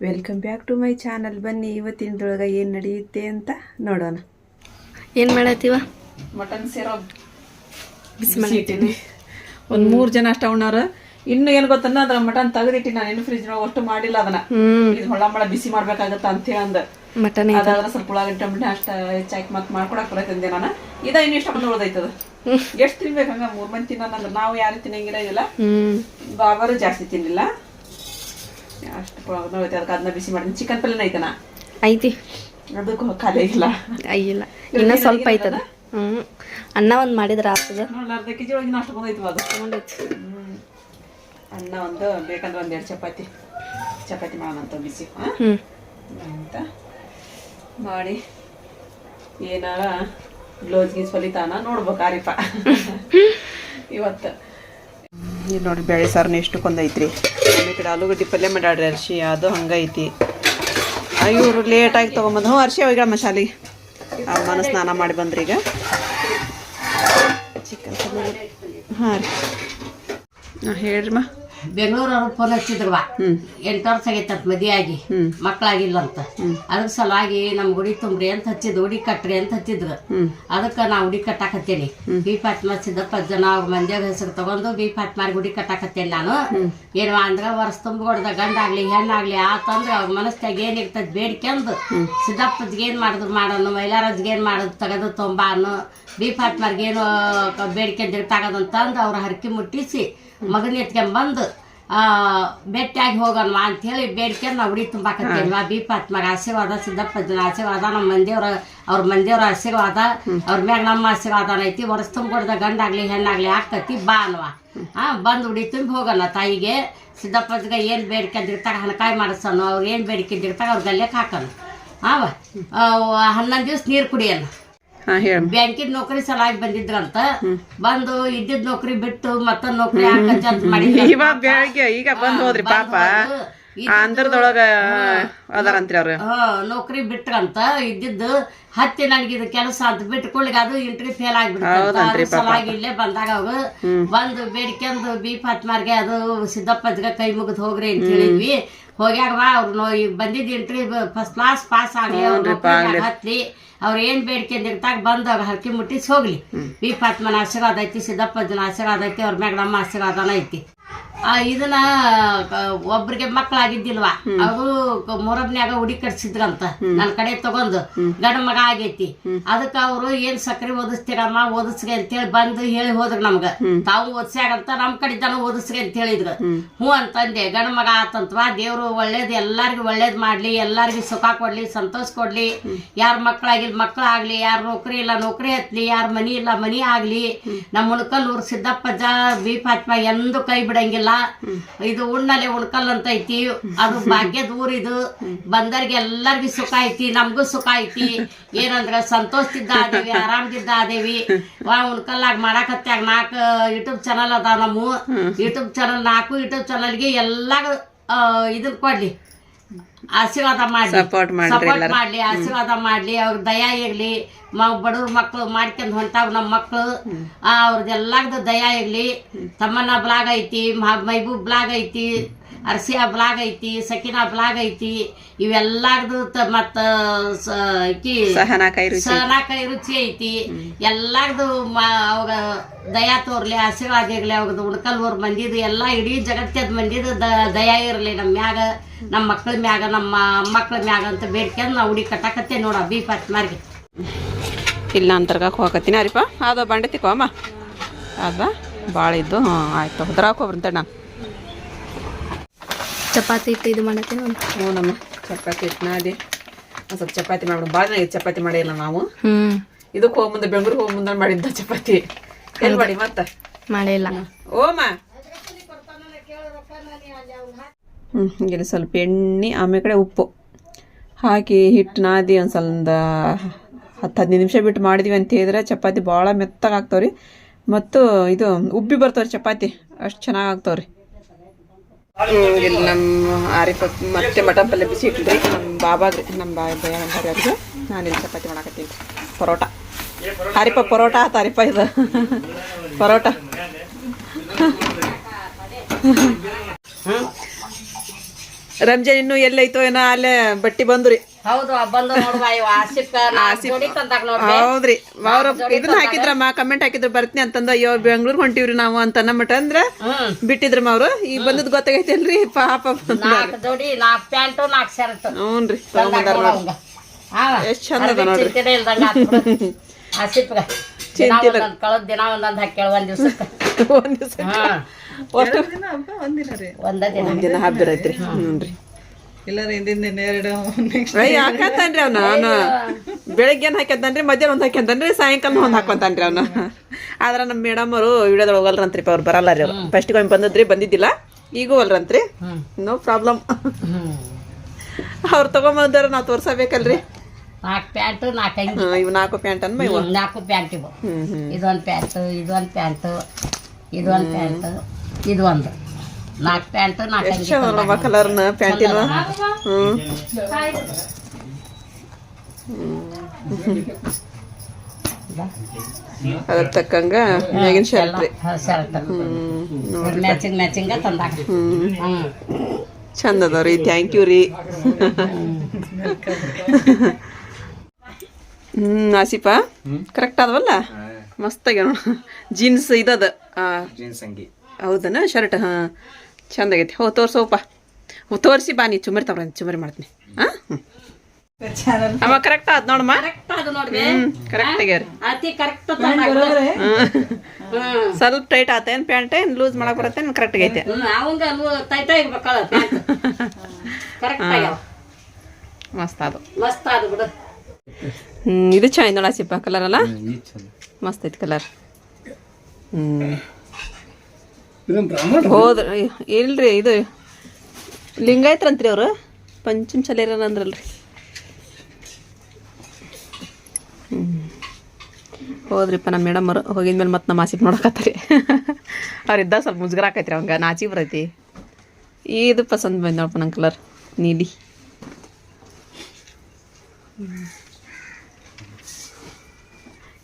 Welcome back to my channel ಬನ್ನಿ ಇವತ್ತಿನದೊಳಗೆ ಏನು ನಡೆಯುತ್ತೆ ಅಂತ ನೋಡೋಣ. ಏನು ಮಾಡತ್ತೀವ? ಮಟನ್ ಸೇರೋ ಬಿಸಿ ಇಟ್ಟಿನಿ ಒಂದು ಮೂರು ಜನ ಅಷ್ಟ ಉಣ್ಣಾರ. ಇನ್ನು ಏನು ಗೊತ್ತನ್ನ ಅದ್ರ ಮಟನ್ ತೆಗೆದಿಟ್ಟಿ ನಾನು. ಇನ್ನು ಫ್ರಿಜ್ ಒಟ್ಟು ಮಾಡಿಲ್ಲ ಅದನ್ನ. ಇದು ಹೊಳ ಮಳ ಬಿಸಿ ಮಾಡ್ಬೇಕಾಗತ್ತ ಅಂತ ಅಂದ ಮಟನ್ ಅದಾದ್ರೆ ಸ್ವಲ್ಪ ಉಳ್ಳಾಗಡ್ಡಿ ಟೊಮೆಟೊ ಅಷ್ಟ ಹೆಚ್ಚಾಕಿ ಮತ್ತೆ ಮಾಡ್ಕೊಡಕ್ ಬರತ್ತಂದೆ ನಾನು. ಇದ ಇನ್ನು ಇಷ್ಟ ಬಂದು ಉಳ್ದೈತದ ಎಷ್ಟು ತಿನ್ಬೇಕು ಹಂಗ? ಮೂರ್ ಮಂದಿ ತಿನ್ನೋಣ ನಾವು ಯಾರು ತಿನ್ನಂಗಿಲ್ಲ ಇಲ್ಲ ಬಾಬರು ಜಾಸ್ತಿ ತಿನ್ನಿಲ್ಲ ಅಷ್ಟು ಅದಕ್ಕೆ ಅದನ್ನ ಬಿಸಿ ಮಾಡ್ತೀನಿ ಚಿಕನ್ ಪಲ್ಯನ ಐತನ? ಐತಿ. ಅದಕ್ಕೂ ಖಾಲಿ ಇಲ್ಲ. ಐಲ್ಲ ಇನ್ನ ಸ್ವಲ್ಪ ಐತದ. ಹ್ಮ್. ಅನ್ನ ಒಂದ್ ಮಾಡಿದ್ರ ಆಗ್ತದ ಅರ್ಧ ಕೆಜಿ ಒಳಗಿನ ಅಷ್ಟು ಬಂದೈತಿ ಅದು. ತಗೊಂಡೈತಿ ಅನ್ನ ಒಂದು ಬೇಕಂದ್ರೆ ಒಂದೆರಡು ಚಪಾತಿ. ಚಪಾತಿ ಮಾಡೋಣ ಅಂತ ಬಿಸಿ. ಹಾಂ ಅಂತ ಮಾಡಿ. ಏನಾರ ಬ್ಲೌಸ್ ಗೀಸ್ ಹೊಲಿತಾನ ನೋಡ್ಬೇಕು ಆರಿಪ. ಇವತ್ತು. ಇದು ನೋಡಿ, ಬೇಳೆ ಸಾರನ್ನ ಎಷ್ಟು ಕೊಂದೈತ್ರಿ ಈ ಕಡೆ ಆಲೂಗಡ್ಡೆ ಪಲ್ಯ ಮಾಡಾಡ್ರಿ ಅರ್ಶಿ, ಅದು ಹಂಗೈತಿ. ಇವರು ಲೇಟಾಗಿ ತೊಗೊಂಬಂದು ಹ್ಞೂ, ಅರ್ಶಿ ಹೋಗಿ ಮಸಾಲೆ ಅಮ್ಮನ ಸ್ನಾನ ಮಾಡಿ ಬಂದ್ರಿ ಈಗ. ಚಿಕನ್ ಹಾಂ ರೀ. ಹಾಂ ಹೇಳ್ರಿ ಬೆಂಗಳೂರವ್ರು ಫೋನ್ ಹಚ್ಚಿದ್ರವ. ಎಂಟು ವರ್ಷ ಆಗೈತಂತ ಮದುವೆ ಆಗಿ ಹ್ಮ್. ಮಕ್ಕಳಾಗಿಲ್ಲ ಅಂತ. ಅದ್ರ ಸಲುವಾಗಿ ನಮ್ಮ ಗುಡಿ ತುಂಬ್ರಿ ಅಂತ ಹಚ್ಚಿದ್ರು ಉಡಿ ಕಟ್ರಿ ಅಂತ ಹಚ್ಚಿದ್ರು. ಅದಕ್ಕೆ ನಾ ಉಡಿ ಕಟ್ಟಾಕತ್ತೇನಿ. ಬಿ ಫಾತ್ಮಾ ಸಿದ್ದಪ್ಪ ಜನ ಅವ್ರ ಮಂದ್ಯಾಗ ಹೆಸರು ತಗೊಂಡು ಬಿ ಫಾತ್ಮಾರ್ ಗುಡಿ ಕಟ್ಟಾಕತ್ತೇನಿ ನಾನು. ಏನು ಅಂದ್ರೆ ವರ್ಷ ತುಂಬಿಗೊಡ್ದ ಗಂಡಾಗ್ಲಿ ಹೆಣ್ಣಾಗ್ಲಿ ಆತಂದ್ರೆ ಅವ್ರ ಮನಸ್ಸಾಗ ಏನ್ ಇರ್ತದ ಬೇಡ್ಕೆಂದು ಸಿದ್ದಪ್ಪಜ್ಗೆ ಏನು ಮಾಡಿದ್ರು ಮಾಡೋನು ಮೈಲಾರಜ್ಗೆ ಏನು ಮಾಡೋದು ತೆಗೆದು ತೊಂಬಾನು. ಬಿ ಫಾತ್ಮಾರ್ಗೆ ಏನು ಬೇಡ್ಕೆಂದಿರ್ತಾಗದಂತಂದು ಅವ್ರ ಹರಕೆ ಮುಟ್ಟಿಸಿ. ಮಗನ ಎತ್ಕೊಂಬಂದು ಆ ಭೇಟಿಯಾಗಿ ಹೋಗೋಣ ಅಂಥೇಳಿ ಬೇಡ್ಕೊಂಡು ನಾವು ಉಡಿ ತುಂಬಾಕತ್ತೇವಿ. ಬಿ ಫಾತ್ಮಾಗ ಆಶೀರ್ವಾದ ಸಿದ್ದಪ್ಪಜ್ಜನ ಆಶೀರ್ವಾದ ನಮ್ಮ ಮಂದಿಯವ್ರ ಅವ್ರ ಮಂದಿಯವ್ರ ಆಶೀರ್ವಾದ ಅವ್ರ ಮ್ಯಾಗ ನಮ್ಮ ಆಶೀರ್ವಾದನ ಐತಿ. ವರ್ಷ ತುಂಬಿಕೊಡ್ದ ಗಂಡಾಗ್ಲಿ ಹೆಣ್ಣಾಗ್ಲಿ ಆಕತಿ ಬಾ ಅಲ್ವಾ? ಹಾಂ ಬಂದು ಉಡಿ ತುಂಬಿ ಹೋಗೋಣ ತಾಯಿಗೆ. ಸಿದ್ದಪ್ಪಜ್ಗ ಏನು ಬೇಡ್ಕೊಂಡಿರ್ತಾಗ ಹಣಕಾಯಿ ಮಾಡಿಸೋನು ಅವ್ರು ಏನು ಬೇಡ್ಕೊಂಡಿರ್ತಾಗ ಅವ್ರ ಗಲ್ಲೆಗೆ ಹಾಕೋಣ ಹಾವ ಹನ್ನೊಂದು ದಿವ್ಸ ನೀರು ಕುಡಿಯೋಣ ಹಾಂ ಹೇಳಿ. ಬ್ಯಾಂಕಿನ ನೌಕರಿ ಸಲಾಗಿ ಬಂದಿದ್ರಂತ. ಬಂದು ಇದ್ದಿದ್ ನೌಕರಿ ಬಿಟ್ಟು ಮತ್ತ ನೌಕರಿ ಹಾಕಂತ ಅಂತ ಮಾಡಿದ್ರು. ಇವಾಗ ಬೆಳಗ್ಗೆ ಈಗ ಬಂದ್ ಹೋದ್ರಿ ಪಾಪ. ಅದಾರಂತ್ರಿ ಅವ್ರು. ನೌಕರಿ ಬಿಟ್ರಂತ. ಇದ್ದಿದ್ದು ಹತ್ತಿ ನನಗೆ ಇದು ಕೆಲಸ ಅಂತ ಬಿಟ್ಕೊಳ್ಳಿಗೆ ಅದು ಇಂಟ್ರಿ ಫೇಲ್ ಆಗ್ಬಿಡ್ತು ಸಲಾಗಿ ಇಲ್ಲೇ ಬಂದಾಗ ಅವು ಬಂದು ಬೇಡ್ಕೊಂಡು ಬಿ ಫಾತ್ಮಾರ್ಗೆ ಅದು ಸಿದ್ದಪ್ಪಜ್ಗ ಕೈ ಮುಗಿದು ಹೋಗ್ರಿ ಅಂತ ಹೇಳಿದ್ವಿ. ಹೋಗ್ಯಾಗ ಬಾ ಅವ್ರು ಈಗ ಇಂಟ್ರಿ ಫಸ್ಟ್ ಕ್ಲಾಸ್ ಪಾಸ್ ಆಗಲಿ ಅವ್ರು ಹತ್ತಿ ಅವ್ರ ಏನ್ ಅಂದಿರ್ತಾಗ ಬಂದು ಅವ್ರ ಹರಕೆ ಮುಟ್ಟಿಸಿ ಹೋಗ್ಲಿ. ಬಿ ಪಾತ್ಮನ ಆಶೀರ್ವಾದ ಐತಿ ಸಿದ್ದಪ್ಪಜ್ಜನ ಆಶೀರ್ವಾದ ಐತಿ ಅವ್ರ ಮ್ಯಾಗ ನಮ್ಮ ಆಶೀರ್ವಾದನ ಐತಿ. ಆ, ಇದನ್ನ ಒಬ್ರಿಗೆ ಮಕ್ಕಳಾಗಿದ್ದಿಲ್ವಾ ಅದು ಮೊರಬ್ನ್ಯಾಗ ಹುಡಿ ಕಟ್ಸಿದ್ರಂತ. ನನ್ನ ಕಡೆ ತಗೊಂಡು. ಗಂಡ ಮಗ ಆಗೈತಿ. ಅದಕ್ಕ ಅವ್ರು ಏನ್ ಸಕ್ರಿ ಓದಿಸ್ತೀರಮ್ಮ ಓದಿಸ್ಗೆ ಅಂತೇಳಿ ಬಂದು ಹೇಳಿ ಹೋದ್ರು ನಮ್ಗ. ತಾವು ಓದ್ಸ್ಯಾಗಂತ ನಮ್ ಕಡಿದ್ದಾನ ಓದಿಸ್ಗೆ ಅಂತ ಹೇಳಿದ್ರು. ಹ್ಞೂ ಅಂತಂದೆ. ಗಂಡ ಮಗ ಆತಂತವಾ. ದೇವ್ರು ಒಳ್ಳೇದ್ ಎಲ್ಲಾರ್ಗು ಒಳ್ಳೇದ್ ಮಾಡ್ಲಿ ಎಲ್ಲಾರ್ಗು ಸುಖ ಕೊಡ್ಲಿ ಸಂತೋಷ ಕೊಡ್ಲಿ. ಯಾರ ಮಕ್ಕಳಾಗಿಲ್ಲ ಮಕ್ಕಳಾಗ್ಲಿ ಯಾರ ನೌಕರಿ ಇಲ್ಲ ನೌಕರಿ ಹತ್ಲಿ ಯಾರ ಮನಿ ಇಲ್ಲ ಮನಿ ಆಗ್ಲಿ. ನಮ್ಮ ಉಣ್ಕಲ್ಲೂರು ಸಿದ್ದಪ್ಪಜ್ಜ ಬಿ ಪಾತ್ಮ ಎಂದು ಕೈ ಬಿಡಂಗಿಲ್ಲ. ಇದು ಉಣ್ಣಲೆ ಉಣ್ಕಲ್ ಅಂತ ಐತಿ. ಅದು ಭಾಗ್ಯದ ಊರಿದು ಬಂದರ್ಗೆ ಎಲ್ಲರಿಗೂ ಸುಖ ಐತಿ, ನಮಗೂ ಸುಖ ಐತಿ. ಏನಂದ್ರ ಸಂತೋಷದಿಂದ ಆದೇವಿ ಆರಾಮದಿಂದ ಆದೇವಿ ವಾ, ಉಣ್ಕಲ್ಲಾಗ ಮಾಡಾಕತ್ಯಾಗ ನಾಲ್ಕು ಯೂಟ್ಯೂಬ್ ಚಾನಲ್ ಅದಾವ ನಮ್ಮ. ಯೂಟ್ಯೂಬ್ ಚಾನಲ್ ನಾಲ್ಕು ಯೂಟ್ಯೂಬ್ ಚಾನಲ್ಗೆ ಎಲ್ಲಾಗ ಇದನ್ ಕೊಡ್ಲಿ. ಆಶೀರ್ವಾದ ಮಾಡಿ ಸಪೋರ್ಟ್ ಮಾಡ್ಲಿ ಆಶೀರ್ವಾದ ಮಾಡ್ಲಿ ಅವ್ರ ದಯಾ ಇರ್ಲಿ. ಬಡವ್ರ ಮಕ್ಕಳು ಮಾಡ್ಕೊಂಡ್ ಹೊಂಟಾವ್ ನಮ್ಮ ಮಕ್ಕಳು ಅವ್ರದ್ದೆಲ್ಲಾರ್ದು ದಯಾ ಇರ್ಲಿ. ತಮ್ಮನ ಬ್ಲಾಗ್ ಐತಿ ಮೈಬೂಬ್ ಬ್ಲಾಗ್ ಐತಿ. ಅರ್ಸಿಯಾ ಬ್ಲಾಗ್ ಐತಿ ಸಕಿನ ಬ್ಲಾಗ್ ಐತಿ ಇವೆಲ್ಲಾರ್ದು ಮತ್ತ ಸ- ಈಕಿ ಸಹನಾ ಕೈ ರುಚಿ. ಐತಿ. ಎಲ್ಲಾರ್ದು ಅವಾಗ ದಯಾ ತೋರ್ಲಿ ಆಶೀರ್ವಾದ ಇರ್ಲಿ ಅವಾಗ ಉಣ್ಕಲ್ ಊರ್ ಮಂದಿದು ಎಲ್ಲಾ ಇಡೀ ಜಗತ್ತದ ಮಂದಿದು ದ- ದಯಾ ಇರಲಿ ನಮ್ಮ ಮ್ಯಾಗ ನಮ್ಮ ಮಕ್ಳ ಮ್ಯಾಗ ನಮ್ಮ ಮಕ್ಳ ಮ್ಯಾಗ ಅಂತ ಬೇಡ್ಕೊಂಡು ನಾವು ಹುಡಿ ಕಟ್ಟಾಕತ್ತೆ ನೋಡ ಬಿ ಫಾತ್ಮಾರ್ಗೆ ಇಲ್ಲ ಅಂತರ್ಗಾಕ ಹೋಗತ್ತೀನಿ ಅರಿಪ. ಅದು ಬಂಡೆ ತಿಕ್ಕೋ ಅಮ್ಮ ಅದ ಭಾಳ ಇದ್ದು ಹಾಂ ಆಯ್ತು. ಹೊದ್ರಾಕ ಹೋಗ್ರಂತ ನಾನು ಚಪಾತಿ ಇಟ್ಟು ಇದು ಮಾಡತ್ತೇನೆ ಒಂದು ಹ್ಞೂ ನಮ್ಮ ಚಪಾತಿ ಹಿಟ್ಟು ನಾದಿ ಒಂದು ಸ್ವಲ್ಪ ಚಪಾತಿ ಮಾಡೋಣ ಭಾಳ ದಿನ ಚಪಾತಿ ಮಾಡಿಲ್ಲ ನಾವು. ಹ್ಞೂ ಇದಕ್ಕೆ ಹೋಗಿ ಮುಂದೆ ಬೆಂಗ್ಳೂರಿಗೆ ಹೋಗಿ ಮುಂದೆ ಮಾಡಿದ್ದ ಚಪಾತಿ. ಎಲ್ಲಿ ಮಾಡಿ ಮತ್ತೆ? ಮಾಡಿಲ್ಲ. ಓಮ. ಹ್ಞೂ ಹಿಂಗೆ ಸ್ವಲ್ಪ ಎಣ್ಣೆ ಆಮೇಲೆ ಕಡೆ ಉಪ್ಪು. ಹಾಕಿ ಹಿಟ್ಟು ನಾದಿ ಒಂದು ಸ್ವಲ್ಪ ಹತ್ತು ಹದಿನೈದು ನಿಮಿಷ ಬಿಟ್ಟು ಮಾಡಿದ್ವಿ ಅಂತ ಹೇಳಿದ್ರೆ ಚಪಾತಿ ಭಾಳ ಮೆತ್ತಗೆ ಆಗ್ತಾವ್ರಿ ಮತ್ತು ಇದು ಉಬ್ಬಿ ಬರ್ತಾವ್ರಿ ಚಪಾತಿ. ಅಷ್ಟು ಚೆನ್ನಾಗಿ ಆಗ್ತಾವ್ರಿ. ಇಲ್ಲಿ ನಮ್ಮ ಆರಿಫ ಮತ್ತೆ ಮಟನ್ ಪಲ್ಯ ಬಿಸಿ ಇಟ್ಟಿದ್ರಿ ನಮ್ಮ ಬಾಬಾಗ್ರಿ ನಮ್ಮ ಬಾ ನಾನು ಇಲ್ಲಿ ಚಪಾತಿ ಮಾಡಾಕತ್ತೀನಿ. ಪರೋಟ. ಹರಿಪ ಪರೋಟ, ಆತ ಹರಿಪ ಇದು. ಪರೋಟ. ರಂಜಾನ್ ಇನ್ನು ಎಲ್ಲೈತೋ ಏನೋ ಅಲ್ಲೇ ಬಟ್ಟಿ ಬಂದ್ರಿ. ಹೌದು ಬಂದು ಹೌದ್ರಿ. ಅವ್ರ ಇದನ್ನ ಹಾಕಿದ್ರಮ್ಮ ಕಮೆಂಟ್ ಹಾಕಿದ್ರು ಬರ್ತೀನಿ ಅಂತಂದ ಅಯ್ಯೋ ಬೆಂಗ್ಳೂರ್ ಹೊಂಟಿವ್ರಿ ನಾವು ಅಂತ ಅನ್ನಮಟ ಅಂದ್ರ ಬಿಟ್ಟಿದ್ರಮ್ಮ ಅವ್ರು ಈಗ ಬಂದದ್ ಗೊತ್ತಾಗೈತಿ ಪಾಪ ಜೋಡಿ ನಾಲ್ಕು ಪ್ಯಾಂಟು ನಾಲ್ಕು ಶರ್ಟ್. ಹ್ಞೂನ್ರಿ. ಎಷ್ಟ್ ಚಂದ ಅದ ನೋಡ್ರಿ. ಚಿಂತಿಲ್ಲ ಕಳದ್ ದಿನ ಒಂದೊಂದ್ ಹಾಕಿ ಒಂದ್ ದಿವ್ಸ ಒಂದ್ ದಿವ್ಸ ಒಂದಿನ ಹಬ್ಬಿರೈತ್ರಿ ಹ್ಞೂನ್ರಿ ಇಲ್ಲಾರ ಹಿಂದಿನ ಎರಡು ಹಾಕಂತಾನ್ರಿ ಅವ್ನ ಅವನು. ಬೆಳಗ್ಗೆ ಏನ್ ಹಾಕ್ಯಂತಾನ್ರಿ ಮಧ್ಯಾಹ್ನ ಒಂದ್ ಹಾಕ್ಯಂತಾನ್ರಿ ಸಾಯಂಕಾಲ ಒಂದ್ ಹಾಕೊಂತಾನ್ರಿ ಅವ್ನ. ಆದ್ರ ನಮ್ಮ ಮೇಡಮ್ ಅವರು ವಿಡಿಯೋದೊಳಗೆ ಹೋಗಲ್ರಂತ್ರಿ ಅವ್ರು ಬರಲ್ಲ ರೀ ಅವ್ರು ಫಸ್ಟಿಗೆ ಒಮ್ಮೆ ಬಂದದ್ರಿ ಬಂದಿದ್ದಿಲ್ಲ ಈಗೂ ಅಲ್ರಂತ್ರಿ ನೋ ಪ್ರಾಬ್ಲಮ್ ಅವ್ರು ತಗೊಂಬಂದಾರ ನಾವ್ ತೋರ್ಸಬೇಕಲ್ರಿ. ನಾಲ್ಕು ಪ್ಯಾಂಟ್ ನಾಲ್ಕು ಅಂಗಿ. ಹಾ, ಇವ್ ನಾಲ್ಕು ಪ್ಯಾಂಟ್ ಅನ್ಮ ಇವ. ನಾಲ್ಕು ಪ್ಯಾಂಟ್ ಇವು. ಇದೊಂದು ಪ್ಯಾಂಟು ಇದೊಂದು ಪ್ಯಾಂಟು ಇದೊಂದು ಪ್ಯಾಂಟು. ಇದು ಒಂದು. ನಾಲ್ಕು ಪ್ಯಾಂಟ್ ನಾಲ್ಕು ಕಲರ್ನ ಪ್ಯಾಂಟಿನ? ಹ್ಮ್. ಅದ್ರ ತಕ್ಕಂಗ ಮ್ಯಾಗಿನ ಶರ್ಟ್ ರೀ. ಮ್ಯಾಚಿಂಗ್ ಮ್ಯಾಚಿಂಗ ತಂದಾಗ ಚಂದ ಅದಾವ್ರಿ ಥ್ಯಾಂಕ್ ಯು ರೀ ಹ್ಮ್. ಆಸಿಪ ಕರೆಕ್ಟ್ ಅದವಲ್ಲ ಮಸ್ತ್ ಆಗ್ಯಾವ ಜೀನ್ಸ್ ಇದದ. ಆ, ಜೀನ್ಸ್ ಅಂಗಿ. ಹೌದನ? ಶರ್ಟ್ ಹಾ. ಚಂದ ಆಗೈತಿ. ಹೋ ತೋರ್ಸೋಪ ತೋರಿಸಿ ಬಾ ನೀ ಚುಮರಿ ತಗೊಂಡು ಚುಮರಿ ಮಾಡ್ತೀನಿ. ಹಾ? ಚಾನಲ್ ಅವ ಕರೆಕ್ಟ್ ಆದ್ ನೋಡಮ್ಮ. ಕರೆಕ್ಟ್ ಹ್ಮ್ ಆಗ್ಯಾರ ಅತಿ ಕರೆಕ್ಟ್ ಸ್ವಲ್ಪ ಟೈಟ್ ಆತೇನ್ ಪ್ಯಾಂಟ್ ಏನ್? ಲೂಸ್ ಮಾಡಕ್ ಬರತ್ತೇನ್ ಕರೆಕ್ಟ್ ಆಗೈತೆ. ಮಸ್ತ್ ಅದು ಮಸ್ತ್ ಅದು ಬಿಡು. ಹ್ಮ್ ಇದು ಚೆನ್ನಾಗಿ ನೋಡ ಆಸಿಫ ಕಲರ್ ಅಲ್ಲ? ಮಸ್ತ್ ಐತಿ ಕಲರ್ ಹ್ಮ್. ಹೋದ್ರ ಇಲ್ರಿ, ಇದು ಲಿಂಗಾಯತ್ರಂತ್ರಿ ಅವ್ರು. ಪಂಚಮ ಚಲೇರನ ಅಂದ್ರಲ್ರಿ. ಹೋದ್ರಿಪ್ಪ ನಮ್ಮ ಮೇಡಮ್ ಅವರು. ಹೋಗಿದ್ಮೇಲೆ ಮತ್ತೆ ನಮ್ಮ ಆಸಿಫ್ ನೋಡಕತ್ತರಿ. ಅವ್ರಿದ್ದ ಸ್ವಲ್ಪ ಮುಜುಗರ ಆಕೈತ್ರಿ ಅವಂಗ. ನಾಚಿ ಬರೈತಿ. ಇದು ಪಸಂದ್ ಬಂದ್ ನೋಡಪ್ಪ ನಂಗೆ ಕಲರ್. ನೀಲಿ.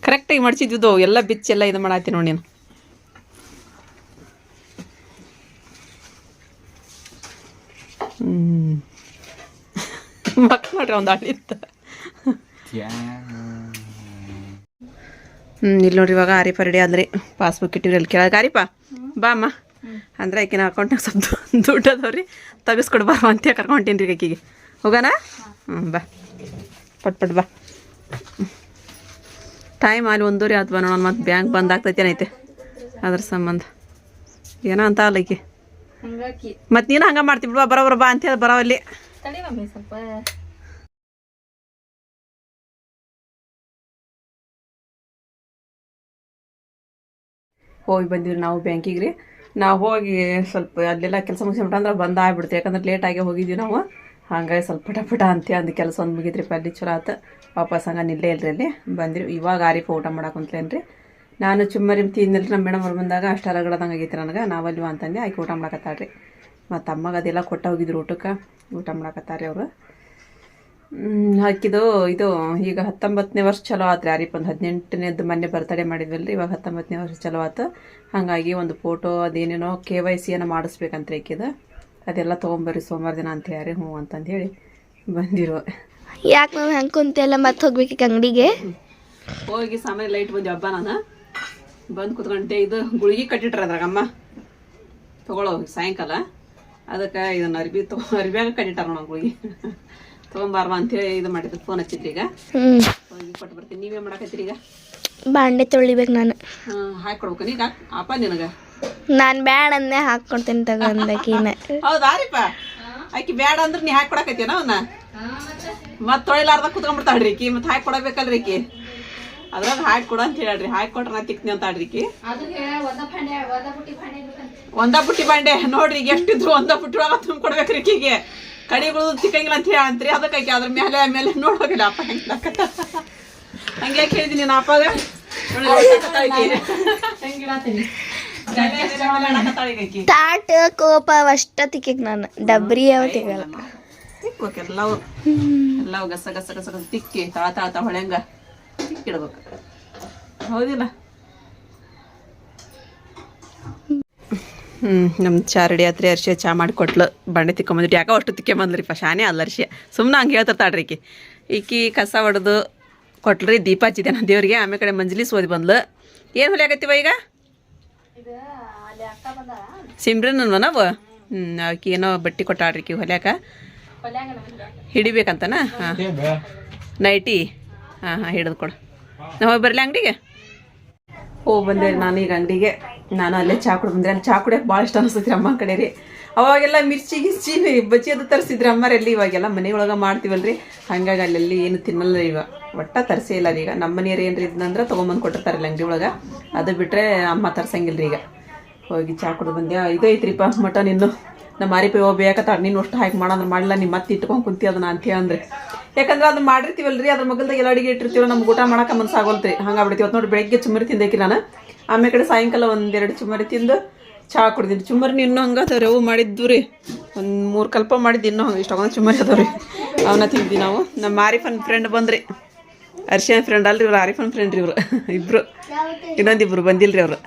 ಕರೆಕ್ಟಾಗಿ ಮಡ್ಚಿದ್ದು ಎಲ್ಲ ಬಿಚ್ಚೆಲ್ಲ ಇದು ಮಾಡತ್ತಿ ನೋಡಿ ನೀನು. ಮಕ್ ಮಾಡ್ರಿ ಒಂದು ಅಳಿತ ಹ್ಮ್ ಇಲ್ಲಿ ನೋಡ್ರಿ ಇವಾಗ ಆರಿಪ ರೆಡಿ ಆದ್ರಿ ಪಾಸ್ಬುಕ್ ಇಟ್ಟಿರಿ ಅಲ್ಲಿ ಕೆಳಗೆ ಆರಿಪ ಬಾ ಅಮ್ಮ. ಅಂದ್ರೆ ಆಕಿನ ಅಕೌಂಟ್ನಾಗ ಸ್ವಲ್ಪ ದುಡ್ಡು ಅದಾವ್ರಿ. ತೆಗಿಸ್ಕೊಡು ಬಾ ಅಂತ ಕರ್ಕೊಂಟೀನಿ ರೀ ಆಕಿಗೆ. ಹೋಗೋಣ ಹ್ಞೂ ಬಾ. ಪಟ್ ಪಟ್, ಬಾ. ಟೈಮ್ ಅಲ್ಲಿ ಒಂದೂರಿ ಆತು ಬಾ ನೋಡೋಣ ಮತ್ತೆ ಬ್ಯಾಂಕ್ ಬಂದ್ ಆಗ್ತೈತೆ ಏನೈತೆ ಅದ್ರ ಸಂಬಂಧ. ಏನೋ ಅಂತ ಅಲ್ಲ ಈಕಿ ಹಂಗಾಗಿ ಮತ್ತೆ ನೀನು ಮಾಡ್ತಿ ಮಾಡ್ತೀವಿ ಬಿಡ್ವಾ ಬರೋ ಬಾ ಅಂತ ಹೇಳಿ ಬರೋವಲ್ಲಿ ತಡಿ ಮಮ್ಮಿ ಸ್ವಲ್ಪ. ಹೋಗಿ ಬಂದಿವಿ ನಾವು ಬ್ಯಾಂಕಿಗೆ ರೀ. ನಾವು ಹೋಗಿ ಸ್ವಲ್ಪ ಅಲ್ಲೆಲ್ಲ ಕೆಲಸ ಮುಗಿಸ್ಬಿಟ್ಟು ಅಂದ್ರೆ ಬಂದ ಆಗ್ಬಿಡ್ತು. ಯಾಕಂದ್ರೆ ಲೇಟಾಗಿ ಹೋಗಿದ್ವಿ ನಾವು. ಹಂಗಾಗಿ ಸ್ವಲ್ಪ ಪಟ ಪಟ ಅಂತ ಅಂದು ಕೆಲಸ ಒಂದು ಮುಗಿದ್ರಿ ಪಲ್ಲಿ ಚಲೋ ಆತು. ವಾಪಸ್ ಹಂಗೆ ನಿಲ್ಲೇ ಇಲ್ರಿ ಅಲ್ಲಿ. ಬಂದಿರಿ. ಇವಾಗ ಆರಿಫ್ ಊಟ ಮಾಡಕ್ಕೆ ನಾನು ಚುಮ್ಮರಿ ತಿಂದಿಲ್ಲ ನಮ್ಮ ಮೇಡಮ್ ಅವ್ರು ಬಂದಾಗ ಅಷ್ಟು ಅರಗಡದಂಗೆ ಆಗೈತೆ ನನಗೆ. ನಾವಲ್ಲಿ ಅಂತಂದು ಆಕೆ ಊಟ ಮಾಡಕತ್ತಾಳ್ರಿ ಮತ್ತು ಅಮ್ಮಗೆ ಅದೆಲ್ಲ ಕೊಟ್ಟ ಹೋಗಿದ್ರು ಊಟಕ್ಕೆ. ಊಟ ಮಾಡಕತ್ತಾರೆ ಅವರು. ಹಾಕಿದ್ದು ಇದು ಈಗ ಹತ್ತೊಂಬತ್ತನೇ ವರ್ಷ ಚಲೋ ಆತ್ರಿ ಆರಿಪ್ ಒಂದು ಹದಿನೆಂಟನೇದು ಮೊನ್ನೆ ಬರ್ತಡೇ ಮಾಡಿದ್ವಲ್ರಿ ಇವಾಗ ಹತ್ತೊಂಬತ್ತನೇ ವರ್ಷ ಚಲೋ ಆತು. ಹಾಗಾಗಿ ಒಂದು ಫೋಟೋ ಅದೇನೇನೋ ಕೆ ವೈ ಸಿ ಏನೋ ಮಾಡಿಸ್ಬೇಕಂತ ಈಕಿದ. ಅದೆಲ್ಲ ತೊಗೊಂಬರ್ರಿ ಸೋಮವಾರ ದಿನ ಅಂತ ಯಾರಿ ಹ್ಞೂ ಅಂತಂದು ಹೇಳಿ ಬಂದಿರೋ. ಯಾಕೆ ನಾವು ಹೆಂಗೆ ಕುಂತೆಲ್ಲ ಮತ್ತೆ ಹೋಗ್ಬೇಕು ಅಂಗಡಿಗೆ? ಹೋಗಿ ಸಾಮಾನ್ಯ ಲೈಟ್ ಬಂದು ಹಬ್ಬ ನಾನು? ಬಂದು ಕುತ್ಕೊಂಡೆ ಇದು ಗುಳಿಗೆ ಕಟ್ಟಿಟ್ರ ಅದ್ರಾಗಮ್ಮ ತಗೊಳ್ಳೋ ಸಾಯಂಕಾಲ. ಅದಕ್ಕೆ ಇದನ್ನ ಅರ್ಬಿ ತಗೊ ಅರ್ಬಿಯಾಗ ಕಟ್ಟಿಟ್ಟಾರ ನೋಡ ಗುಳಿಗೆ. ತೊಗೊಂಬಾರ್ವ ಅಂತೇಳಿ ಇದು ಮಾಡಿದ್ರು ಫೋನ್ ಹಚ್ಚಿದ್ರಿ ಈಗ. ಕೊಟ್ಟು ಬರ್ತೀನಿ. ನೀವೇ ಮಾಡಾಕತ್ತೀರಿ ಈಗ? ಬಾಂಡೆ ತೊಳಿಬೇಕು ನಾನು. ಹಾಕೊಡ್ಬೇಕು ಹಾಕಿ ಕೊಡ್ಬೇಕು. ಈಗ ಅಪ್ಪ ನಿನಗ? ನಾನು ಬ್ಯಾಡ ಅಂದೆ ಹಾಕೊಡ್ತೀನಿ ತಗೊಂಡಕಿನ ಹೌದಾರಿಪ್ಪ ರೀಪ? ಆಕಿ ಬ್ಯಾಡ ಅಂದ್ರೆ ನೀ ಹಾಕಿ ಕೊಡಕತ್ತೀನ ಅವನ್ನ? ಮತ್ತೆ ತೊಳಿಲಾರ್ದ ಕುತ್ಕೊಂಡ್ಬಿಡ್ತಾಳ್ರಿ ಈಕಿ. ಮತ್ತೆ ಹಾಕಿ ಕೊಡಬೇಕಲ್ರಿ ಈಕಿ. ಅದ್ರಾಗ ಹಾಕಿ ಕೊಡು ಅಂತ ಹೇಳ್ರಿ ಹಾಕಿ ಕೊಟ್ರ ನಾ ತಿಕ್ನಿ ಅಂತ ಆಡ್ರಿ ಈಕಿ. ಒಂದ ಬುಟ್ಟಿ ಬಾಂಡೆ ನೋಡ್ರಿ ಈಗ ಎಷ್ಟಿದ್ರು ಒಂದ ಬುಟ್ಟಿ ಒಳಗ ತುಂಬ ಕೊಡ್ಬೇಕ್ರಿ ಈಕಿಗೆ. ಕಡಿಗಳು ತಿಕ್ಕಂಗಿಲ್ಲ ಅಂತ ಹೇಳಂತ್ರಿ ಅದಕ್ಕೆ ಆಕಿ ಅದ್ರ ಮೇಲೆ ಮೇಲೆ ನೋಡೋಗಿಲ್ಲ ಅಪ್ಪ ಹಂಗೇ ಹಂಗೆ ಕೇಳಿದೀನಿ ನಾನು ಅಪ್ಪಗ. ತಾಟ್ ಕೋಪ ಅಷ್ಟ ತಿಕ್ಕಿಕ್ ನಾನು. ಡಬ್ರಿ ಯಾವ ತಿಕ್ಕಲ್ಲ. ತಿಕ್ಬೇಕು ಎಲ್ಲವು. ಎಲ್ಲವು ಗಸ ಗಸ ಗಸ ಗಸ ತಿಕ್ಕಿ. ತಾಳ ತಾಳ ತಳ ಹೊಳೆಂಗ ತಿಕ್ಕಿಡ್ಬೇಕು ಹೌದಿಲ್ಲ? ಹ್ಞೂ ನಮ್ಮ ಚಾರಡಿ ಆತ್ರಿ ಅರ್ಶಿಯ ಚಾ ಮಾಡಿ ಕೊಟ್ಲು ಬಂಡೆ ತಿಕ್ಕೊಂಬಂದ್ರಿ ಯಾಕೋ ಅಷ್ಟು ತಿಕ್ಕೊಂಬಂದ್ರಿಪ್ಪ ಶಾನೆ ಅಲ್ಲ ಅರ್ಶಿಯ ಸುಮ್ಮನೆ ಹಂಗೆ ಹೇಳ್ತಿರ್ತಾಳ್ರಿ ಈಕಿ. ಈಕಿ ಕಸ ಹೊಡೆದು ಕೊಟ್ಲ್ರಿ ದೀಪ ಹಚ್ಚಿದೆ ನಾನು ದೇವ್ರಿಗೆ. ಆಮೇಲೆ ಕಡೆ ಮಂಜಲಿ ಸೋದಿ ಬಂದ್ಲು. ಏನು ಹೊಲಿ ಆಗತ್ತಿವ ಈಗ? ಸಿಮ್ರನ್ ನಾವು ಹ್ಞೂ ಆಕಿ ಏನೋ ಬಟ್ಟೆ ಕೊಟ್ಟಾಳ್ರಿ ಈಕಿ ಹೊಲ್ಯಾಕ. ಹಿಡಿಬೇಕಂತನ? ಹಾಂ. ನೈಟಿ ಹಾಂ ಹಾಂ, ಹಿಡಿದು ಕೊಡು. ನಾವು ಬರಲಿ ಅಂಗಡಿಗೆ? ಹೋಗಿ ಬಂದೆ ನಾನು ಈಗ ಅಂಗಡಿಗೆ. ನಾನು ಅಲ್ಲೇ ಚಾ ಕುಡಿ ಬಂದ್ರೆ ಅಲ್ಲಿ ಚಾ ಕುಡಿಯೋಕೆ ಭಾಳ ಇಷ್ಟ ಅನಿಸ್ತೈತಿ ಅಮ್ಮ ಕಡೆ ರೀ. ಅವಾಗೆಲ್ಲ ಮಿರ್ಚಿ ಗಿರ್ಚಿ ಬಜ್ಜಿ ಅದು ತರಿಸಿದ್ರೆ ಅಮ್ಮರಲ್ಲಿ ಇವಾಗೆಲ್ಲ ಮನೆ ಒಳಗೆ ಮಾಡ್ತೀವಲ್ರಿ. ಹಂಗಾಗಿ ಅಲ್ಲೆಲ್ಲಿ ಏನು ತಿನ್ನಲ್ಲ ಈಗ ಒಟ್ಟ ತರಿಸೇ ಇಲ್ಲ ರೀ ಈಗ. ನಮ್ಮ ಮನೆಯವ್ರು ಏನ್ರಿ ಇದ್ನಂದ್ರೆ ತೊಗೊಂಬಂದು ಕೊಟ್ಟಿರ್ತಾರಲ್ಲ ಅಂಗಡಿ ಒಳಗೆ. ಅದು ಬಿಟ್ಟರೆ ಅಮ್ಮ ತರ್ಸಂಗಿಲ್ಲ ರೀ ಈಗ. ಹೋಗಿ ಚಾ ಕುಡಿದು ಬಂದೆ. ಇದು ಐತ್ರಿಪ್ಪ ಮಟನ್ ಇನ್ನು. ನಮ್ಮ ಮಾರಿಪೈ ಹೋಗಿ ಬೇಕತ್ತಾಳ ನೀನು ಅಷ್ಟು ಹಾಕಿ ಮಾಡೋದ್ರೆ ಮಾಡಲ್ಲ ನಿಮ್ಮ ಮತ್ತೆ ಇಟ್ಕೊಂಡು ಕುಂತಿ ಅದನ್ನ ಅಂತ ಅಂದ್ರೆ ಯಾಕಂದ್ರೆ ಅದನ್ನ ಮಾಡಿರ್ತೀವಲ್ರಿ ಅದ್ರ ಮಗಲ್ದಾಗ ಎಲ್ಲ ಅಡಿಗೆ ಇಟ್ಟಿರ್ತೀವಿ ನಮ್ಗೆ ಊಟ ಮಾಡಕ್ಕೆ ಮನ್ಸಾಗೋಲ್ತ್ರಿ. ಹಂಗಾಗ್ಬಿಡ್ತೀವಿ ಇವತ್ತು ನೋಡಿ ಬೆಳಗ್ಗೆ ಚುಮ್ಮರಿ ತಿಂದೈಕಿ ನಾನು. ಆಮೇಲೆ ಕಡೆ ಸಾಯಂಕಾಲ ಒಂದೆರಡು ಚುಮ್ಮರಿ ತಿಂದು ಚಹಾ ಕುಡ್ದಿನಿ. ಚುಮ್ಮರಿ ಇನ್ನೂ ಹಂಗೆ ಅವು ಮಾಡಿದ್ದು ರೀ ಒಂದು ಮೂರು ಕಲ್ಪ ಮಾಡಿದ್ದು ಇನ್ನೂ ಹಂಗೆ ಇಷ್ಟೊಂದು ಚುಮ್ಮರಿ ಅದಾವ್ರಿ ಅವನ್ನ ತಿಂದ್ವಿ ನಾವು. ನಮ್ಮ ಆರಿಫನ್ ಫ್ರೆಂಡ್ ಬಂದ್ರಿ. ಅರ್ಶನ್ ಫ್ರೆಂಡ್ ಅಲ್ರಿ ಇವ್ರು ಆರಿಫನ್ ಫ್ರೆಂಡ್ ರೀ ಇವ್ರು. ಇಬ್ರು. ಇನ್ನೊಂದಿಬ್ರು ಬಂದಿಲ್ರಿ ಅವ್ರು.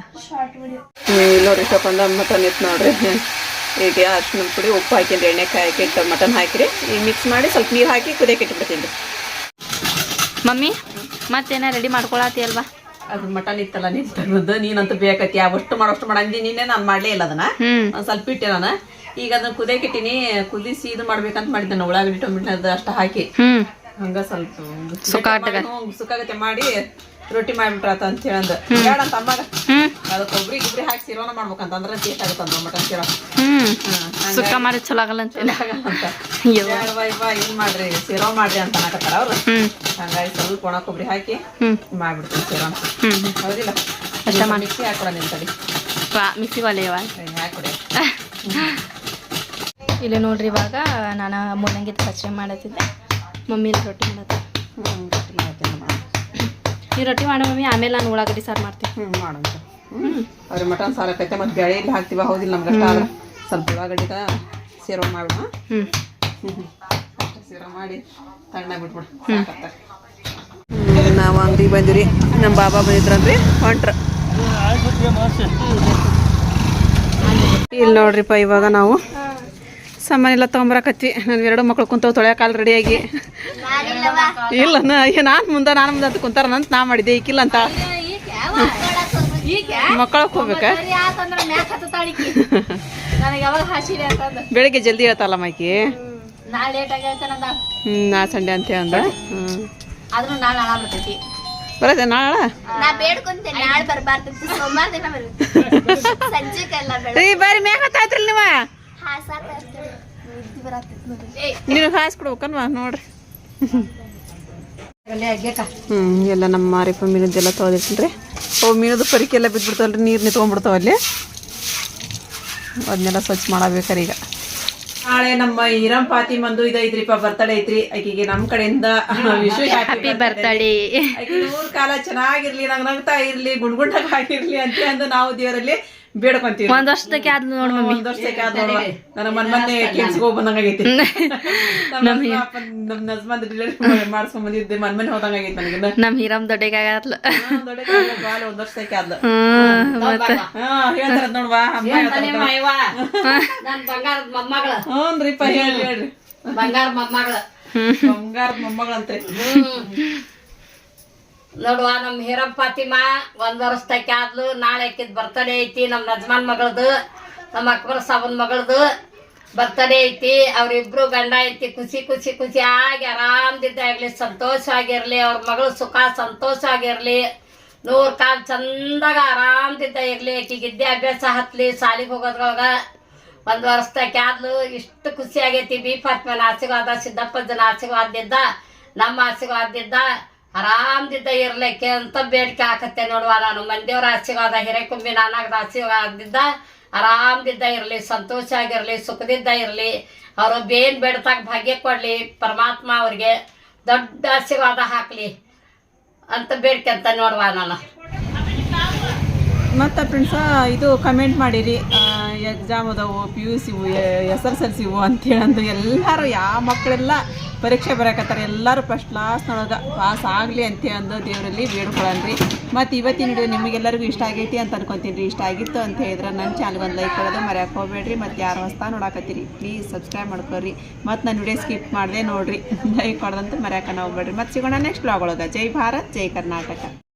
ನೋಡ್ರಿ ಇಷ್ಟೊಂದು ಮಟನ್ ಇತ್ತು ನೋಡ್ರಿ. ಈಗ ಅರ್ಶಿನ ಪುಡಿ ಉಪ್ಪು ಹಾಕಿಂದು ಎಣ್ಣೆ ಇಟ್ಟು ಮಟನ್ ಹಾಕಿರಿ. ಈ ಮಿಕ್ಸ್ ಮಾಡಿ ಸ್ವಲ್ಪ ನೀರು ಹಾಕಿ ಕುದಿಯಕ್ಕೆ ಇಟ್ಬಿಡ್ತೀನಿ ರೀ. ಮಮ್ಮಿ ಮತ್ತೇನ ರೆಡಿ ಮಾಡ್ಕೊಳತಿ ಅಲ್ವಾ? ಅದು ಮಟನ್ ಇತ್ತಲ್ಲ ನೀನು ತರೋದು ನೀನಂತೂ ಬೇಕತಿ ಯಾವಷ್ಟು ಮಾಡೋಷ್ಟು ಮಾಡಂದಿ ನಿನ್ನೆ ನಾನು ಮಾಡಲೇ ಇಲ್ಲ ಅದನ್ನ. ಒಂದು ಸ್ವಲ್ಪ ಇಟ್ಟೆ ನಾನು. ಈಗ ಅದನ್ನ ಕುದಿಯಕ್ಕೆ ಇಟ್ಟಿನಿ. ಕುದಿಸಿ ಇದು ಮಾಡ್ಬೇಕಂತ ಮಾಡಿದ್ದೆ ನಾನು ಉಳ್ಳಾಗಡ್ಡಿ ಟೊಮೆಟೊ ಅದು ಅಷ್ಟು ಹಾಕಿ. ಹಂಗ ಸ್ವಲ್ಪ ಸುಖ ಹ್ಞೂ, ಮಾಡಿ ರೊಟ್ಟಿ ಮಾಡ್ಬಿಟ್ರಾತ ಅಂತ ಹೇಳಂದ ಬೇಡ ಅಂತ ಅಮ್ಮಾಗ ಹ್ಮ್. ಅದು ಕೊಬ್ಬರಿ ಗಿಬ್ರಿ ಹಾಕಿ ಸಿರೋನ ಮಾಡ್ಬೇಕಂತ ಅಂದ್ರೆ ಟೇಸ್ಟ್ ಆಗುತ್ತಂತ ಮಟನ್ ಸಿರೋ ಸುಕ್ಕ ಮಾಡಿ ಚಲೋ ಆಗಲ್ಲ ಅಂತ. ಏನ್ ಮಾಡ್ರಿ? ಸಿರೋ ಮಾಡ್ರಿ ಅಂತ ಅನ್ನಕತ್ತಾರ ಅವ್ರು. ಹಂಗಾಗಿ ಸ್ವಲ್ಪ ಒಣ ಕೊಬ್ಬರಿ ಹಾಕಿ ಮಾಡ್ಬಿಡ್ತೀನಿ ಸಿರೋನ ಹೌದಿಲ್ಲ. ಮಿಕ್ಸಿ ಹಾಕೊಡ ನಿಂತಡಿ ಮಿಕ್ಸಿ ಒಲೆಯವ ಹಾಕೊಡೆ. ಇಲ್ಲಿ ನೋಡ್ರಿ ಇವಾಗ ನಾನು ಮೂಲಂಗಿ ಪಚ್ಚಡಿ ಮಾಡತ್ತಿದ್ದೆ. ಮಮ್ಮಿ ಮಾಡತ್ತೆ. ರೊಟ್ಟಿ ಮಾಡತ್ತೆ ಈ ರೊಟ್ಟಿ ಮಾಡೋ ಮಮ್ಮಿ ಆಮೇಲೆ ನಾನು ಉಳ್ಳಾಗಡ್ಡಿ ಸಾರು ಮಾಡ್ತೀನಿ. ಹ್ಞೂ ಮಾಡೋಣ ಹ್ಞೂ ಅವ್ರಿಗೆ ಮಟನ್ ಸಾರು ಕೈತೆ ಮತ್ತು ಬೆಳೆ ಇಲ್ಲಿ ಹಾಕ್ತೀವ ಹೌದಿಲ್ಲ ನಮ್ಗೆ ಅಷ್ಟ ಆದ್ರೆ ಸ್ವಲ್ಪ ಉಳ್ಳಾಗಡ್ಡಿದ ಸೇರೋ ಮಾಡೋಣ ಹ್ಞೂ ಸೇರೋ ಮಾಡಿ ಬಿಟ್ಬಿಡು ಸಾಕತ್ತ. ನಾವು ಅಂಗಡಿಗೆ ಬಂದಿವ್ರಿ. ನಮ್ಮ ಬಾಬಾ ಬಂದಿದ್ರನ್ರಿ ಹೊಂಟ್ರ. ಇಲ್ಲಿ ನೋಡ್ರಿಪ್ಪ ಇವಾಗ ನಾವು. ಸಾಮಾನೆಲ್ಲ ತೊಗೊಂಬರಕತ್ವಿ ನನ್ನ ಎರಡು ಮಕ್ಳು ಕುಂತವ್ ತೊಳ್ಯಾಕಾಲ ರೆಡಿಯಾಗಿ ಇಲ್ಲ ನಾನು ಮುಂದೆ ನಾನು ಮುಂದೆ ಅಂತ ಕುಂತಾರ ಅಂತ ನಾ ಮಾಡಿದ್ದೆ ಈಕಿಲ್ಲ ಅಂತ. ಮಕ್ಕಳಕ್ಕೆ ಹೋಗ್ಬೇಕ? ಬೆಳಿಗ್ಗೆ ಜಲ್ದಿ ಹೇಳ್ತಾರಲ್ಲ ಮೈಕಿ ನಾ ಸಂಡೆ ಅಂತ ಅಂದ ಬರ್ತೈತಿ ನಾಳೆ? ಬರ್ರಿ ಮ್ಯಾಗ ಹತ್ತಾಯ್ತ್ರಿ ನೀವು? ಹಾಸಾಕ ನಿದ್ದೆ ಬರತ್ತಿತ್ತು ನೋಡಿ ನೀವು ಹಾಸ್ಕೊಡ್ಬೇಕನ್ವಾ ನೋಡ್ರಿ. ಹ್ಞೂ ಎಲ್ಲ ನಮ್ಮ ಮಾರಿಪ ಮೀನದ್ದೆಲ್ಲ ತೊಳೆದಿಟ್ಟಿಲ್ರಿ ಓ ಮೀನದು ಪರಿಕೆ ಎಲ್ಲ ಬಿದ್ದುಬಿಡ್ತಾವಲ್ರಿ ನೀರು ನಿಂತ್ಕೊಂಡ್ಬಿಡ್ತಾವ ಅಲ್ಲಿ. ಅದನ್ನೆಲ್ಲ ಸ್ವಚ್ಛ ಮಾಡಬೇಕಾರೆ ಈಗ. ನಾಳೆ ನಮ್ಮ ಇರಂ ಪಾತಿ ಮಂದು ಇದೈತ್ರಿಪ್ಪ ಬರ್ತಡೇ ಐತ್ರಿ. ಆಕೆಗೆ ನಮ್ಮ ಕಡೆಯಿಂದ ವಿಶು ಹ್ಯಾಪಿ ಬರ್ತಡೇ ನೂರ್ ಕಾಲ ಚೆನ್ನಾಗಿರ್ಲಿ ನಂಗೆ ನಗ್ತಾ ಇರ್ಲಿ ಗುಂಡ್ಗುಂಡಾಗ ಆಗಿರ್ಲಿ ಅಂತ ಅಂದು ನಾವು ದೇವರಲ್ಲಿ ಬೇಡ್ಕೊಂತೀವಿ ಒಂದ್ ವರ್ಷದಕ್ಕೆ ಆದ್ಲು ನೋಡ್ ಮಮ್ಮಿ. ಒಂದ್ ವರ್ಷಕ್ಕೆ ಆದ್ ನೋಡುವ ನನಗೆ ಮನ್ ಮೊನ್ನೆ ಕೆಲ್ಸಕ್ಕೆ ಬಂದಂಗಾಗೈತಿ. ನಮ್ಮ ನಮ್ಮ ನಜ್ಮಂದ್ ಡಿಲಿವರಿ ಮಾಡ್ಸ್ಕೊಂಡ್ ಬಂದಿದ್ದೆ. ಮನ್ ಹೋದಂಗ ಹೋದಂಗಾಗೈತಿ ನನಗೆ ನಮ್ ಹೀರಮ್ ದೊಡ್ಡಗಾಗತ್ಲ ದೊಡ್ಡ ಬಾಲ ಒಂದ್ ವರ್ಷಕ್ಕೆ ಆದ್ಲ. ಹೇಳ್ತಾರ ನೋಡ್ವಾ ಹ್ಞೂನ್ರಿಪ್ಪ ಹೇಳ್ರಿ ಹೇಳ್ರಿ. ಬಂಗಾರ ಮೊಮ್ಮಗಳ. ಬಂಗಾರದ ಮೊಮ್ಮಗಳಂತ್ರಿ ನೋಡುವ ನಮ್ ಹೀರಂ ಫಾತಿಮಾ ಒಂದ್ ತಕ್ಕ ಆದ್ಲು, ನಾಳೆ ಆಕಿದ್ ಬರ್ತಡೇ ಐತಿ ನಮ್ಮ ನಜ್ಮಾನ್ ಮಗಳದು ನಮ್ಮ ಅಕ್ಬರ್ ಸಾಬನ್ ಮಗಳದು ಬರ್ತಡೇ ಐತಿ, ಅವ್ರಿಬ್ರು ಗಂಡ ಐತಿ, ಖುಷಿ ಖುಷಿ ಖುಷಿ ಆಗಿ ಆರಾಮದಿದ್ದಾಗಲಿ ಸಂತೋಷವಾಗಿರಲಿ ಅವ್ರ ಮಗಳು ಸುಖ ಸಂತೋಷವಾಗಿರಲಿ ನೂರು ಕಾಲು ಚಂದಾಗ ಆರಾಮದಿದ್ದ ಇರ್ಲಿ ಆಕಿಗೆ ವಿದ್ಯಾಭ್ಯಾಸ ಹತ್ಲಿ, ಶಾಲಿಗೆ ಹೋಗೋದ್ರೊಳಗ ಒಂದ್ ವರ್ಷದಕ್ಕೆ ಆದ್ಲು, ಇಷ್ಟು ಖುಷಿ ಆಗೈತಿ, ಬಿ ಫಾತ್ಮನ ಆಶೀರ್ವಾದ ಸಿದ್ದಪ್ಪನ ಆಶೀರ್ವಾದದಿಂದ, ನಮ್ಮ ಆಶೀರ್ವಾದದಿಂದ ಆರಾಮದಿದ್ದ ಇರ್ಲಿಕ್ಕೆ ಅಂತ ಬೇಡಿಕೆ ಹಾಕತ್ತೆ ನೋಡುವ ನಾನು. ಮಂದಿಯವ್ರ ಆಶೀರ್ವಾದ, ಹಿರೇಕುಂಬಿ ನಾನಾಗದ ಆಶೀರ್ವಾದದಿಂದ ಆರಾಮದಿದ್ದ ಇರಲಿ, ಸಂತೋಷ ಆಗಿರಲಿ ಸುಖದಿಂದ ಇರಲಿ, ಅವರು ಬೇನ್ ಬೇಡ್ತಾಗ ಭಾಗ್ಯ ಕೊಡಲಿ, ಪರಮಾತ್ಮ ಅವ್ರಿಗೆ ದೊಡ್ಡ ಆಶೀರ್ವಾದ ಹಾಕಲಿ ಅಂತ ಬೇಡಿಕೆ ಅಂತ ನೋಡುವ ನಾನು. ಮತ್ತೆ ಫ್ರೆಂಡ್ಸ ಇದು ಕಮೆಂಟ್ ಮಾಡಿರಿ. ಎಕ್ಸಾಮ್ ಅದಾವು ಪಿ ಯು ಸಿವು ಎಸ್ ಎಸ್ ಎಲ್ ಸಿವು ಅಂತೇಳಂದು ಎಲ್ಲರೂ ಯಾವ ಮಕ್ಕಳೆಲ್ಲ ಪರೀಕ್ಷೆ ಬರಕತ್ತಾರೆ, ಎಲ್ಲರೂ ಫಸ್ಟ್ ಕ್ಲಾಸ್ನೊಳಗೆ ಪಾಸ್ ಆಗಲಿ ಅಂತೇಳಂದು ದೇವರಲ್ಲಿ ಬೇಡ್ಕೊಳ್ಳನ್ರಿ ಮತ್ತು ಇವತ್ತಿನ ವಿಡಿಯೋ ನಿಮಗೆಲ್ಲರಿಗೂ ಇಷ್ಟ ಆಗೈತಿ ಅಂತ ಅನ್ಕೊತೀನಿ ರೀ. ಇಷ್ಟ ಆಗಿತ್ತು ಅಂತ ಹೇಳಿದ್ರೆ ನನ್ನ ಚಾನಲ್ಗೆ ಒಂದು ಲೈಕ್ ಕೊಡೋದು ಮರ್ಯಾಕೆ ಹೋಗ್ಬೇಡ್ರಿ. ಮತ್ತು ಯಾರು ಹೊಸ್ತಾ ನೋಡಾಕತ್ತೀರಿ ಪ್ಲೀಸ್ ಸಬ್ಸ್ಕ್ರೈಬ್ ಮಾಡ್ಕೊರಿ. ಮತ್ತು ನನ್ನ ವಿಡಿಯೋ ಸ್ಕಿಪ್ ಮಾಡಿದೆ ನೋಡಿರಿ. ಲೈಕ್ ಕೊಡೋದಂತೂ ಮರ್ಯಾಕನ ಹೋಗ್ಬೇಡ್ರಿ. ಮತ್ತು ಸಿಗೋಣ ನೆಕ್ಸ್ಟ್ ಬ್ಲಾಗ್ ಒಳಗೆ. ಜೈ ಭಾರತ್, ಜೈ ಕರ್ನಾಟಕ.